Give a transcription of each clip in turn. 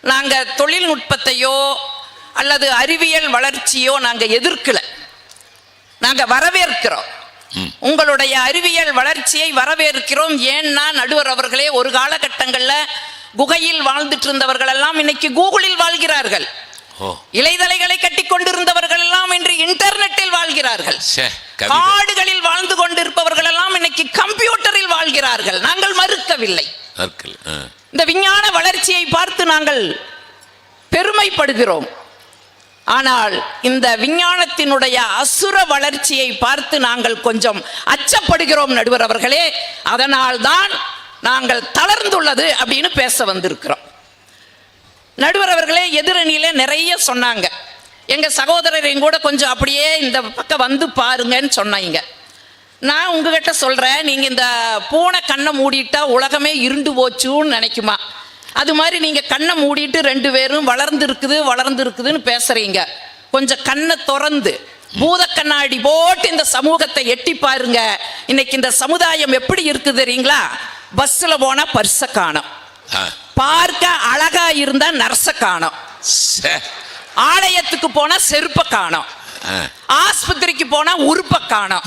நாங்க தொழில்நுட்பத்தையோ அல்லது அறிவியல் வளர்ச்சியோ நாங்க எதிர்க்கல. நாங்க வரவேற்கிறோம். உங்களுடைய அறிவியல் வளர்ச்சியை வரவேற்கிறோம். ஏன்னா நடுவர் அவர்களே ஒரு காலகட்டங்கள்ல குகையில் வாழ்ந்துட்டு இருந்தவர்கள் எல்லாம் இன்னைக்கு கூகுளில் வாழ்கிறார்கள். இலைதலைகளை கட்டி கொண்டிருந்தவர்கள் எல்லாம் இன்று இன்டர்நெட்டில் வாழ்கிறார்கள். காடுகளில் வாழ்ந்து கொண்டிருப்பவர்கள் எல்லாம் இன்னைக்கு கம்ப்யூட்டரில் வாழ்கிறார்கள். நாங்கள் மறுக்கவில்லை. விஞ்ஞான வளர்ச்சியை பார்த்து நாங்கள் பெருமைப்படுகிறோம். ஆனால் இந்த விஞ்ஞானத்தினுடைய அசுர வளர்ச்சியை பார்த்து நாங்கள் கொஞ்சம் அச்சப்படுகிறோம் நடுவர் அவர்களே. அதனால்தான் நாங்கள் தளர்ந்துள்ளது அப்படின்னு பேச வந்திருக்கிறோம். நடுவர் அவர்களே எதிரணியில நிறைய சொன்னாங்க. எங்க சகோதரரையும் கூட கொஞ்சம் அப்படியே இந்த பக்கம் வந்து பாருங்கன்னு சொன்னாங்க. நான் உங்ககிட்ட சொல்றேன் நீங்க இந்த பூனை கண்ணை மூடிட்டா உலகமே இருண்டு போச்சுன்னு நினைக்குமா? அது மாதிரி நீங்க கண்ணை மூடிட்டு ரெண்டு பேரும் வளர்ந்து இருக்குது வளர்ந்து இருக்குதுன்னு பேசுறீங்க. கொஞ்சம் கண்ணை திறந்து பூத கண்ணாடி போட்டு இந்த சமூகத்தை எட்டி பாருங்க. இன்னைக்கு இந்த சமுதாயம் எப்படி இருக்குது தெரியுங்களா? பஸ்ல போனா பர்ஸ காணும். பார்க்க அழகா இருந்தா நர்ஸ காணோம். ஆலயத்துக்கு போனா செருப்ப காணோம். ஆஸ்பத்திரிக்கு போனா உறுப்ப காணோம்.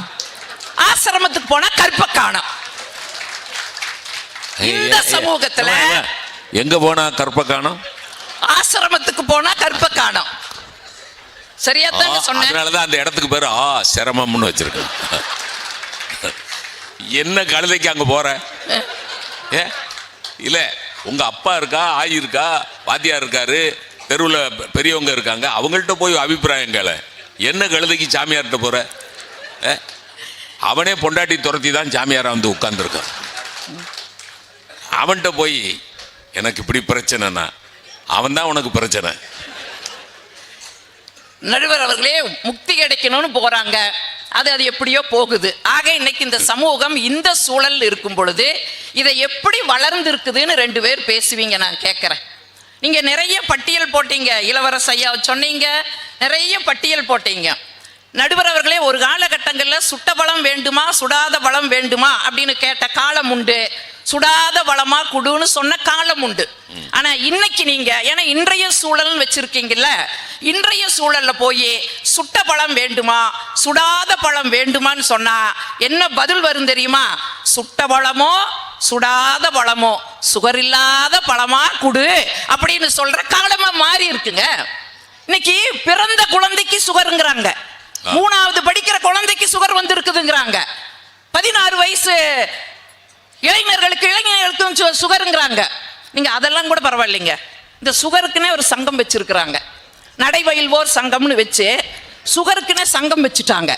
ஆசிரமத்துக்கு போனா கற்ப காணோம். இந்த சமூகத்துல- எங்க போனா கற்ப காணோம்? ஆசிரமத்துக்கு போனா கற்ப காணோம். சரியா தாங்க சொன்னேன். அதனாலதான் அந்த இடத்துக்கு பேரு ஆ சிரமம்னு வச்சிருக்கேன். என்ன கழுதைக்கு அங்க போற? ஏ? இல்ல உங்க அப்பா இருக்கா ஆயி இருக்கா வாத்தியார் இருக்காரு தெருவுல பெரியவங்க இருக்காங்க அவங்கள்ட்ட போய் அபிப்பிராயம் கேள. என்ன கழுதைக்கு சாமியார்கிட்ட போற? அவனே பொண்டாட்டி துரத்தி தான் சாமியாரா வந்து உட்காந்துருக்கான் அவன்கிட்ட போய் எனக்கு இப்படி பிரச்சனைனா? அவன் தான் உனக்கு பிரச்சனை. நடுவர் அவர்களே முக்தி கிடைக்கணும்னு போறாங்க. அது அது எப்படியோ போகுது. ஆக இன்னைக்கு இந்த சமூகம் இந்த சூழல் இருக்கும் பொழுது இதை எப்படி வளர்ந்து இருக்குதுன்னு ரெண்டு பேர் பேசுவீங்க நான் கேட்குறேன். நீங்க நிறைய பட்டியல் போட்டீங்க இளவரசையா சொன்னீங்க. நிறைய பட்டியல் போட்டீங்க. நடுவர் அவர்களே ஒரு காலகட்டம் காலகட்டங்களில் சுட்ட பழம் வேண்டுமா சுடாத பழம் வேண்டுமா அப்படின்னு கேட்ட காலம் உண்டு. சுடாத பலமா குடுன்னு சொன்ன காலம் உண்டு. ஆனா இன்னைக்கு நீங்க ஏன்னா இன்றைய சூழல்னு வச்சிருக்கீங்கல்ல இன்றைய சூழல்ல போய் சுட்ட பழம் வேண்டுமா சுடாத பழம் வேண்டுமான்னு சொன்னா என்ன பதில் வரும் தெரியுமா? சுட்ட பழமோ சுடாத பழமோ சுகர் இல்லாத பழமா குடு அப்படின்னு சொல்ற காலமா மாறி இருக்குங்க. இன்னைக்கு பிறந்த குழந்தைக்கு சுகருங்கிறாங்க. மூணாவது படிக்கிற குழந்தைக்கு சுகர் வந்து இருக்குதுங்கிறாங்க பதினாறு வயசு இளைஞர்களுக்கு இளைஞர்களுக்கும் சு- சுகருங்கிறாங்க. நீங்க அதெல்லாம் கூட பரவாயில்லைங்க. இந்த சுகருக்குன்னே ஒரு சங்கம் வச்சிருக்கிறாங்க. நடைபயில்வோர் சங்கம்னு வச்சு சுகருக்குன்னே சங்கம் வச்சுட்டாங்க.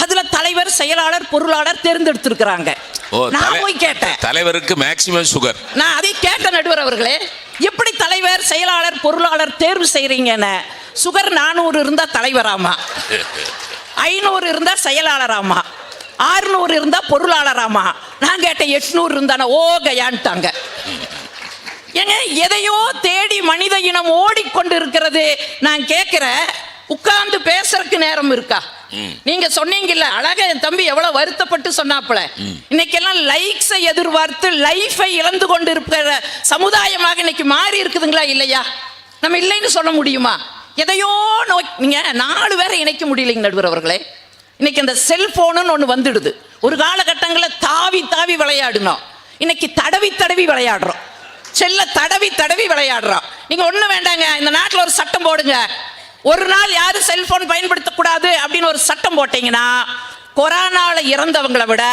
அதுல தலைவர் செயலாளர் பொருளாளர் தேர்ந்தெடுத்திருக்கிறாங்க. நான் போய் கேட்டேன். தலைவருக்கு மேக்சிமம் சுகர் நான் அதை கேட்ட நடுவர் அவர்களே. எப்படி தலைவர் செயலாளர் பொருளாளர் தேர்வு செய்றீங்கன்னு. சுகர் நானூறு இருந்தா தலைவராமா? ஐநூறு இருந்தா செயலாளராமா? ஆறுநூறு இருந்தா பொருளாளராமா? நான் கேட்டேன் எட்நூறு இருந்தானே ஓ கயான்ட்டாங்க. ஏங்க எதையோ தேடி மனித இனம் ஓடிக்கொண்டு இருக்கிறது நான் கேட்கிறேன் உட்கார்ந்து பேசுறதுக்கு நேரம் இருக்கா? நீங்க சொன்னீங்கல்ல அழகா என் தம்பி எவ்வளவு வருத்தப்பட்டு சொன்னாப்புல. இன்னைக்கெல்லாம் லைக்ஸை எதிர்பார்த்து லைஃபை இழந்து கொண்டு இருக்கிற சமுதாயமாக இன்னைக்கு மாறி இருக்குதுங்களா இல்லையா? நம்ம இல்லைன்னு சொல்ல முடியுமா? எதையோ நோய் நீங்கள் நாலு பேரை இணைக்க முடியலைங்க நடுவர் அவர்களே. இன்னைக்கு அந்த செல்ஃபோனுன்னு ஒன்று வந்துடுது. ஒரு காலகட்டங்களில் தாவி தாவி விளையாடுனோம். இன்னைக்கு தடவி தடவி விளையாடுறோம். செல்ல தடவி தடவி விளையாடுறோம். நீங்க ஒண்ணு வேண்டாங்க இந்த நாட்டில் ஒரு சட்டம் போடுங்க. ஒரு நாள் யாரும் செல்போன் பயன்படுத்தக்கூடாது அப்படின்னு ஒரு சட்டம் போட்டீங்கன்னா கொரோனாவில் இறந்தவங்களை விட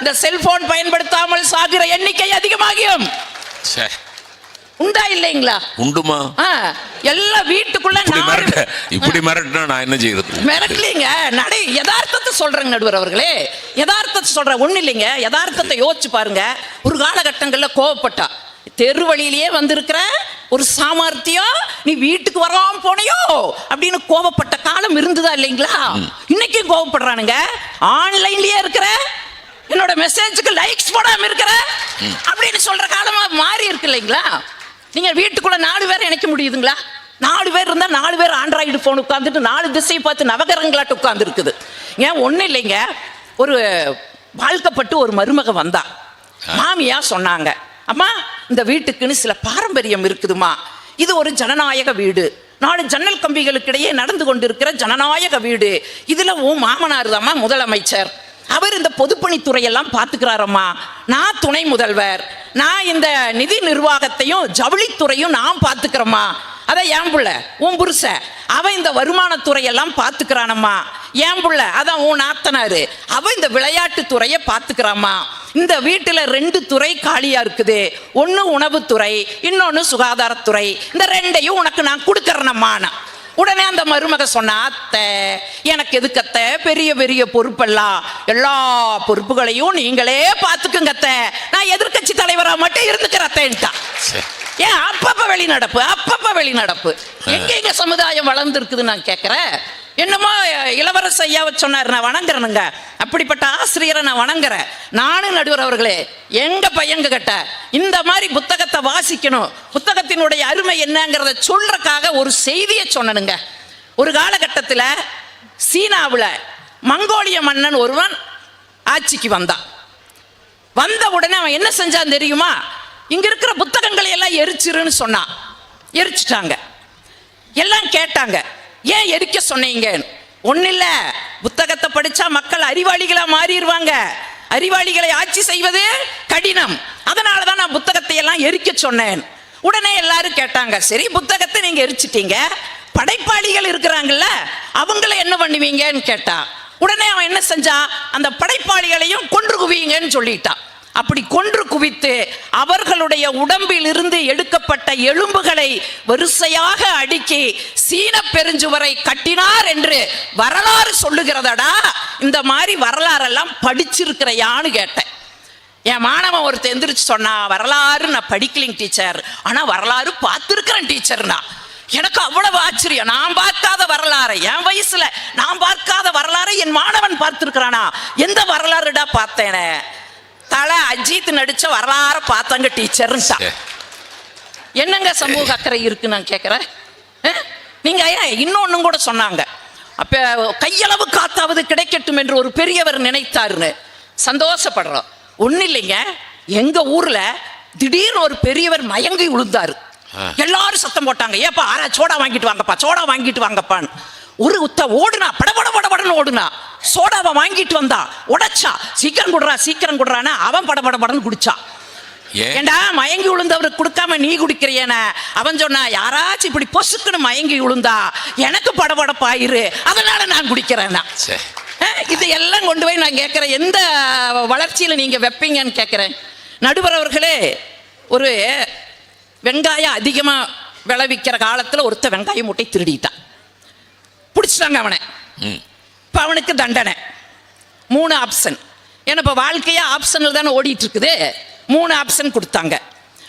இந்த செல்போன் பயன்படுத்தாமல் சாகிற எண்ணிக்கை அதிகமாகியும். சரி உண்டா இல்லைங்களா? உண்டுமா? எல்லாம் வீட்டுக்குள்ள இப்படி மிரட்டினா நான் என்ன செய்யறது? மிரட்டலீங்க. நடை யதார்த்தத்தை சொல்றேங்க நடுவர் அவர்களே. யதார்த்தத்தை சொல்றேன் ஒண்ணு இல்லைங்க. யதார்த்தத்தை யோசிச்சு பாருங்க. ஒரு காலகட்டங்கள்ல கோவப்பட்டா. தெரு வழியிலேயே வந்திருக்கிற ஒரு சாமர்த்தியம் நீ வீட்டுக்கு வராம போனையோ அப்படின்னு கோவப்பட்ட காலம் இருந்ததா இல்லைங்களா? இன்னைக்கும் கோவப்படுறானுங்க. ஆன்லைன்லயே இருக்கிற என்னோட மெசேஜுக்கு லைக்ஸ் போடாம இருக்கிற அப்படின்னு சொல்ற காலமா மாறி இருக்கு இல்லைங்களா? நீங்க வீட்டுக்குள்ள நாலு பேர் இணைக்க முடியுதுங்களா? நாலு பேர் இருந்தா நாலு பேர் ஆண்ட்ராய்டு போன் உட்காந்துட்டு நாலு திசையை பார்த்து நவகரங்களாட்டு உட்கார்ந்து இருக்குது ஏன் ஒண்ணும் இல்லைங்க. ஒரு வாழ்க்கப்பட்டு ஒரு மருமக வந்தா. மாமியா சொன்னாங்க. அம்மா இந்த வீட்டுக்குன்னு சில பாரம்பரியம் இருக்குதுமா இது ஒரு ஜனநாயக வீடு. நாலு ஜன்னல் கம்பிகளுக்கிடையே நடந்து கொண்டிருக்கிற ஜனநாயக வீடு. இதுல உன் மாமனார் தாம்மா முதலமைச்சர். அவர் இந்த பொதுப்பணித்துறையெல்லாம் பார்த்துக்கிறாரம்மா. நான் துணை முதல்வர். நான் இந்த நிதி நிர்வாகத்தையும் ஜவுளித்துறையும் நான் பார்த்துக்கிறேம்மா. அதான் ஏன் புள்ள? உன் புருஷ. அவன் இந்த வருமானத்துறை எல்லாம் பார்த்துக்கிறானம்மா. என் புள்ள? அதான் உன் நாத்தனாரு. அவன் இந்த விளையாட்டு துறையை பார்த்துக்கிறாம்மா. இந்த வீட்டில் ரெண்டு துறை காலியா இருக்குது. ஒன்று உணவுத்துறை இன்னொன்று சுகாதாரத்துறை. இந்த ரெண்டையும் உனக்கு நான் கொடுக்கறேனம்மா உடனே அந்த மருமக சொன்னா அத்தை எனக்கு எதுக்கு அத்தை? பெரிய பெரிய பொறுப்பெல்லாம். எல்லா பொறுப்புகளையும் நீங்களே பார்த்துக்குங்க அத்தை. நான் எதிர்க்கட்சி தலைவரா மட்டும் சே. ஏன் அப்பப்ப வெளிநடப்பு அப்பப்ப வெளிநடப்பு. எங்க எங்க சமுதாயம் வளர்ந்து இருக்குது நான் கேட்கிறேன் என்னமோ இளவரச ஐயாவை சொன்னார் நான் வணங்குறேனுங்க. அப்படிப்பட்ட ஆசிரியரை நான் வணங்குறேன். நானும் நடுவர் அவர்களே எங்க பையங்க கிட்ட இந்த மாதிரி புத்தகத்தை வாசிக்கணும். புத்தகத்தினுடைய அருமை என்னங்கிறத சொல்றக்காக ஒரு செய்தியை சொன்னனுங்க. ஒரு காலகட்டத்தில் சீனாவில் மங்கோலிய மன்னன் ஒருவன் ஆட்சிக்கு வந்தான். வந்த உடனே அவன் என்ன செஞ்சான் தெரியுமா? இங்க இருக்கிற புத்தகங்களை எல்லாம் எரிச்சிருன்னு சொன்னான். எரிச்சிட்டாங்க. எல்லாம் கேட்டாங்க. ஏன் எரிக்க சொன்னீங்க? ஒன்றும் இல்லை புத்தகத்தை படிச்சா மக்கள் அறிவாளிகளாக மாறிடுவாங்க. அறிவாளிகளை ஆட்சி செய்வது கடினம். அதனால தான் நான் புத்தகத்தை எல்லாம் எரிக்க சொன்னேன். உடனே எல்லாரும் கேட்டாங்க சரி புத்தகத்தை நீங்க எரிச்சிட்டீங்க. படைப்பாளிகள் இருக்கிறாங்கல்ல அவங்கள என்ன பண்ணுவீங்கன்னு கேட்டா உடனே அவன் என்ன செஞ்சான்? அந்த படைப்பாளிகளையும் கொன்று குவியுங்கன்னு சொல்லிட்டான். அப்படி கொன்று குவித்து அவர்களுடைய உடம்பில் இருந்து எடுக்கப்பட்ட எலும்புகளை வரிசையாக அடுக்கி சீன பெருஞ்சுவரை கட்டினார் என்று வரலாறு சொல்லுகிறதடா. இந்த மாதிரி வரலாறெல்லாம் படிச்சிருக்கிறையான்னு கேட்டேன். என் மாணவன் ஒருத்தர் எந்திரிச்சு சொன்னா வரலாறு நான் படிக்கலிங் டீச்சர். ஆனா வரலாறு பார்த்துருக்கிறேன் டீச்சர்னா. எனக்கு அவ்வளவு ஆச்சரியம். நான் பார்க்காத வரலாறு என் வயசுல நான் பார்க்காத வரலாறை என் மாணவன் பார்த்திருக்கிறானா. எந்த வரலாறுடா பார்த்தேனே? தலை அஜித் நடிச்ச வரலாறு பார்த்தாங்க டீச்சர்ன்ட்டா. என்னங்க சமூக அக்கறை இருக்கு நான் கேட்குறேன் நீங்க ஏன் இன்னொன்னும் கூட சொன்னாங்க. அப்ப கையளவு காத்தாவது கிடைக்கட்டும் என்று ஒரு பெரியவர் நினைத்தாருன்னு சந்தோஷப்படுறோம். ஒன்றும் இல்லைங்க எங்க ஊர்ல திடீர்னு ஒரு பெரியவர் மயங்கி விழுந்தாரு ஆ. எல்லாரும் சத்தம் போட்டாங்க. ஏப்பா ஆரா சோடா வாங்கிட்டு வாங்கப்பா சோடா வாங்கிட்டு வாங்கப்பான்னு. ஒரு உத்த ஓடுனா படபட படபடன்னு ஓடுனா சோடாவை வாங்கிட்டு வந்தா உடைச்சா சீக்கிரம் குடுறா சீக்கிரம் குடுறான்னு அவன் படபட படன்னு குடிச்சான் ஏன் ஏண்டா மயங்கி விழுந்தவருக்கு கொடுக்காம நீ குடிக்கிறியன அவன் சொன்னா யாராச்சும் இப்படி பொசுக்குன்னு மயங்கி விழுந்தா எனக்கு படபடப்பாயிரு அதனால நான் குடிக்கிறேன்னா. சே. அஹ், இது எல்லாம் கொண்டு போய் நான் கேட்குறேன். எந்த வளர்ச்சியில் நீங்கள் வைப்பீங்கன்னு கேட்குறேன். நடுவர் அவர்களே ஒரு வெங்காயம் அதிகமாக விளைவிக்கிற காலத்தில் ஒருத்த வெங்காய மூட்டை திருடிட்டான். பிடிச்சிட்டாங்க அவனை. இப்போ அவனுக்கு தண்டனை. மூணு ஆப்ஷன் ஏன்னா இப்போ வாழ்க்கையாக ஆப்ஷனில் தானே ஓடிட்டுருக்குது. மூணு ஆப்ஷன் கொடுத்தாங்க.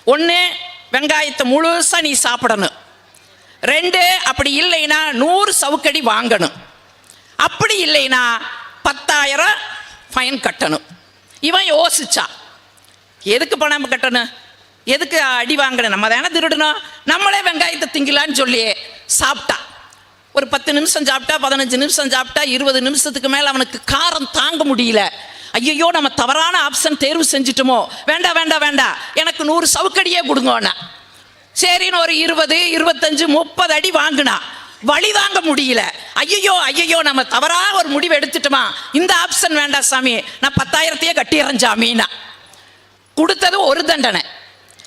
ஒன்று வெங்காயத்தை முழுசாக நீ சாப்பிடணும். ரெண்டு அப்படி இல்லைன்னா நூறு சவுக்கடி வாங்கணும். அப்படி இல்லைன்னா பத்தாயிரம் ஃபைன் கட்டணும். இவன் யோசிச்சா எதுக்கு பணம் கட்டணும்? எதுக்கு அடி வாங்கணும்? நம்ம தானே திருடணும். நம்மளே வெங்காயத்தை திங்கலான்னு சொல்லி சாப்பிட்டா. ஒரு பத்து நிமிஷம் சாப்பிட்டா பதினஞ்சு நிமிஷம் சாப்பிட்டா இருபது நிமிஷத்துக்கு மேலே அவனுக்கு காரம் தாங்க முடியல. ஐயோ நம்ம தவறான ஆப்ஷன் தேர்வு செஞ்சிட்டோமோ? வேண்டாம் வேண்டாம் வேண்டாம் எனக்கு நூறு சவுக்கடியே கொடுங்கோன்னா சரின்னு ஒரு இருபது இருபத்தஞ்சு முப்பது அடி வாங்கினா வழி தாங்க முடியல. ஐயோ ஐயோ நம்ம தவறாக ஒரு முடிவு எடுத்துட்டோமா? இந்த ஆப்ஷன் வேண்டாம் சாமி. நான் பத்தாயிரத்தையே கட்டிடுறேன் சாமின்னா. கொடுத்தது ஒரு தண்டனை.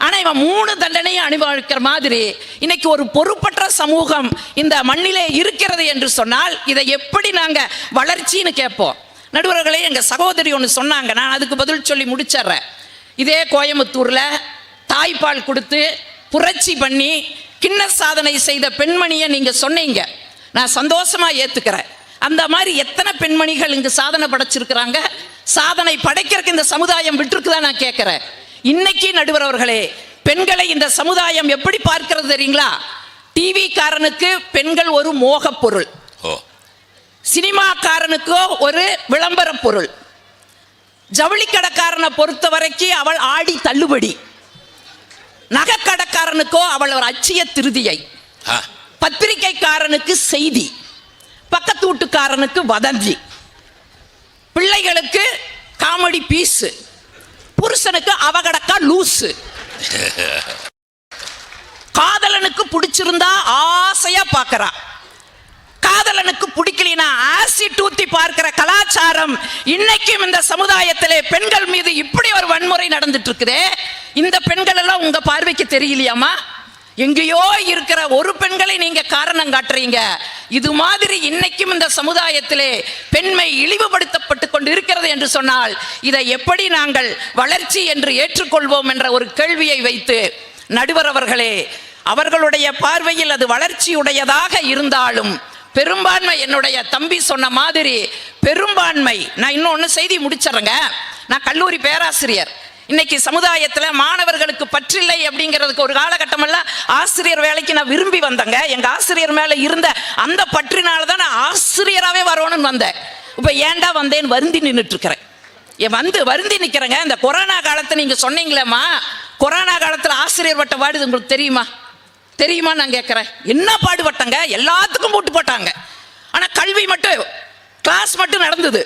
ஆனால் இவன் மூணு தண்டனையும் அனுபவிக்கிற மாதிரி இன்னைக்கு ஒரு பொறுப்பற்ற சமூகம் இந்த மண்ணிலே இருக்கிறது என்று சொன்னால் இதை எப்படி நாங்கள் வளர்ச்சின்னு கேட்போம். நடுவர்களே எங்கள் சகோதரி ஒன்று சொன்னாங்க. நான் அதுக்கு பதில் சொல்லி முடிச்சிடுறேன். இதே கோயம்புத்தூரில் தாய்ப்பால் கொடுத்து புரட்சி பண்ணி கிண்ண சாதனை செய்த பெண்மணியை நீங்கள் சொன்னீங்க. நான் சந்தோஷமாக ஏற்றுக்கிறேன் அந்த மாதிரி எத்தனை பெண்மணிகள் இங்கு சாதனை படைச்சிருக்கிறாங்க? சாதனை படைக்கிறதுக்கு இந்த சமுதாயம் விட்டுருக்குதா நான் கேட்குறேன். இன்னைக்கு நடுவர் அவர்களே பெண்களை இந்த சமுதாயம் எப்படி பார்க்கிறது தெரியுங்களா? டிவி காரனுக்கு பெண்கள் ஒரு மோகப் பொருள். சினிமாக்காரனுக்கோ ஒரு விளம்பர பொருள். ஜவுளி கடைக்காரனை பொறுத்த வரைக்கும் அவள் ஆடி தள்ளுபடி. நகைக்கடைக்காரனுக்கோ அவள் ஒரு அச்சிய திருதியை. பத்திரிகைக்காரனுக்கு செய்தி. பக்கத்து வீட்டுக்காரனுக்கு வதந்தி. பிள்ளைகளுக்கு காமெடி பீஸு. புருஷனுக்கு அவகடக்கா லூசு. காதலனுக்கு பிடிச்சிருந்தா ஆசையா பார்க்கறா. காதலனுக்கு பிடிக்கலினா ஆசிட் ஊத்தி பார்க்கிற கலாச்சாரம் இன்னைக்கும் இந்த சமுதாயத்திலே பெண்கள் மீது இப்படி ஒரு வன்முறை நடந்துட்டு இருக்குதே இந்த பெண்கள் எல்லாம் உங்க பார்வைக்கு தெரியலையாமா எங்கேயோ இருக்கிற ஒரு பெண்களை நீங்க காரணம் காட்டுறீங்க. இது மாதிரி இன்னைக்கும் இந்த சமுதாயத்திலே பெண்மை இழிவுபடுத்தப்பட்டு கொண்டு இருக்கிறது என்று சொன்னால் இதை எப்படி நாங்கள் வளர்ச்சி என்று ஏற்றுக்கொள்வோம் என்ற ஒரு கேள்வியை வைத்து நடுவர் அவர்களே அவர்களுடைய பார்வையில் அது வளர்ச்சியுடையதாக இருந்தாலும் பெரும்பான்மை என்னுடைய தம்பி சொன்ன மாதிரி பெரும்பான்மை நான் இன்னொன்று செய்தி முடிச்சிடுறேங்க. நான் கல்லூரி பேராசிரியர். இன்னைக்கு சமுதாயத்தில் மாணவர்களுக்கு பற்றில்லை அப்படிங்கிறதுக்கு ஒரு காலகட்டமெல்லாம் ஆசிரியர் வேலைக்கு நான் விரும்பி வந்தேங்க. எங்கள் ஆசிரியர் மேலே இருந்த அந்த பற்றினால தான் நான் ஆசிரியராகவே வரணும்னு வந்தேன். இப்போ ஏன்டா வந்தேன்னு வருந்தி நின்றுட்டுருக்கிறேன் என் வந்து வருந்தி நிற்கிறேங்க இந்த கொரோனா காலத்தை நீங்கள் சொன்னீங்களேம்மா. கொரோனா காலத்தில் ஆசிரியர் வட்ட வாடுது உங்களுக்கு தெரியுமா? தெரியுமா நான் கேட்குறேன் என்ன பாடுபட்டங்க? எல்லாத்துக்கும் போட்டு போட்டாங்க. ஆனால் கல்வி மட்டும் கிளாஸ் மட்டும் நடந்தது.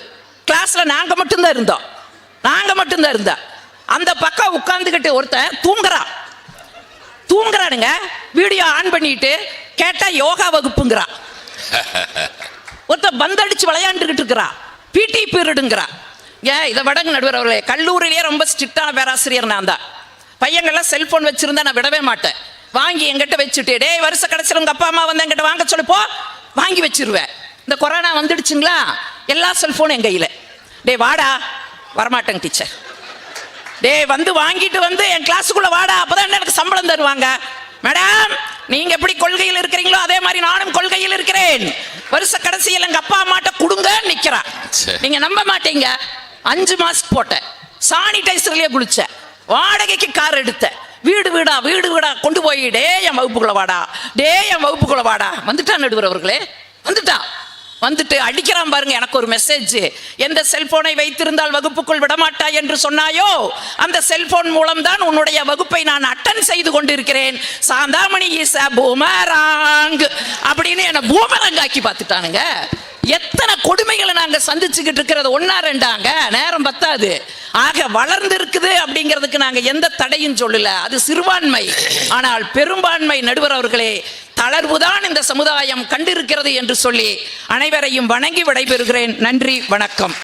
கிளாஸில் நாங்கள் மட்டும்தான் இருந்தோம். நாங்கள் மட்டும்தான் இருந்தோம். அந்த பக்கம் உட்காந்துக்கிட்டு ஒருத்தன் தூங்குறான் தூங்குறானுங்க. வீடியோ ஆன் பண்ணிட்டு கேட்டா யோகா வகுப்புங்கிறான் ஒருத்தன் பந்தடிச்சு விளையாண்டுக்கிட்டு இருக்கிறான் பிடி பீரியடுங்கிறா. ஏன் இதை வடங்கு நடுவர் அவர்களே. கல்லூரியிலேயே ரொம்ப ஸ்ட்ரிக்டான பேராசிரியர் நான் தான். பையங்கள்லாம் செல்போன் வச்சிருந்தா நான் விடவே மாட்டேன். வாங்கி எங்கிட்ட வச்சுட்டு டேய் வருஷ கடைசியில் உங்கள் அப்பா அம்மா வந்து எங்கிட்ட வாங்க சொல்லு போ. வாங்கி வச்சிருவேன். இந்த கொரோனா வந்துடுச்சுங்களா? எல்லா செல்போனும் என் கையில். டே வாடா. வரமாட்டேங்க டீச்சர். டேய் வந்து வாங்கிட்டு வந்து என் கிளாஸுக்குள்ள வாடா அப்பதான் எனக்கு சம்பளம் தருவாங்க? மேடம் நீங்க எப்படி கொள்கையில் இருக்கிறீங்களோ அதே மாதிரி நானும் கொள்கையில் இருக்கிறேன். வருஷ கடைசியில் எங்க அப்பா அம்மாட்ட கொடுங்க நிக்கிறா. சரி. நீங்க நம்ப மாட்டீங்க. அஞ்சு மாஸ்க் போட்டேன். சானிடைசர்லயே குளிச்சேன். வாடகைக்கு கார் எடுத்தேன். வீடு வீடா வீடு வீடா கொண்டு போய் டே என் வகுப்புக்குள்ள வாடா. டே என் வகுப்புக்குள்ள வாடா. வந்துட்டா நடுவர் அவர்களே. வந்துட்டா வந்துட்டு அடிக்கிறான் பாருங்க எனக்கு ஒரு மெசேஜ் எந்த செல்போனை வைத்திருந்தால் வகுப்புக்குள் விடமாட்டாய் என்று சொன்னாயோ அந்த செல்போன் மூலம் தான் உன்னுடைய வகுப்பை நான் அட்டன் செய்து கொண்டிருக்கிறேன். சாந்தாமணி இஸ் அ பூமராங் அப்படின்னு என்னை பூமரங்காக்கி பார்த்துட்டானுங்க. எத்தனை கொடுமைகளை நாங்கள் சந்திச்சுக்கிட்டு இருக்கிறது ஒன்னா ரெண்டாங்க நேரம் பத்தாது. ஆக வளர்ந்து இருக்குது அப்படிங்கிறதுக்கு நாங்கள் எந்த தடையும் சொல்லல. அது சிறுபான்மை. ஆனால் பெரும்பான்மை நடுவர் அவர்களே தளர்வுதான் இந்த சமுதாயம் கண்டிருக்கிறது என்று சொல்லி அனைவரையும் வணங்கி விடைபெறுகிறேன். நன்றி வணக்கம்.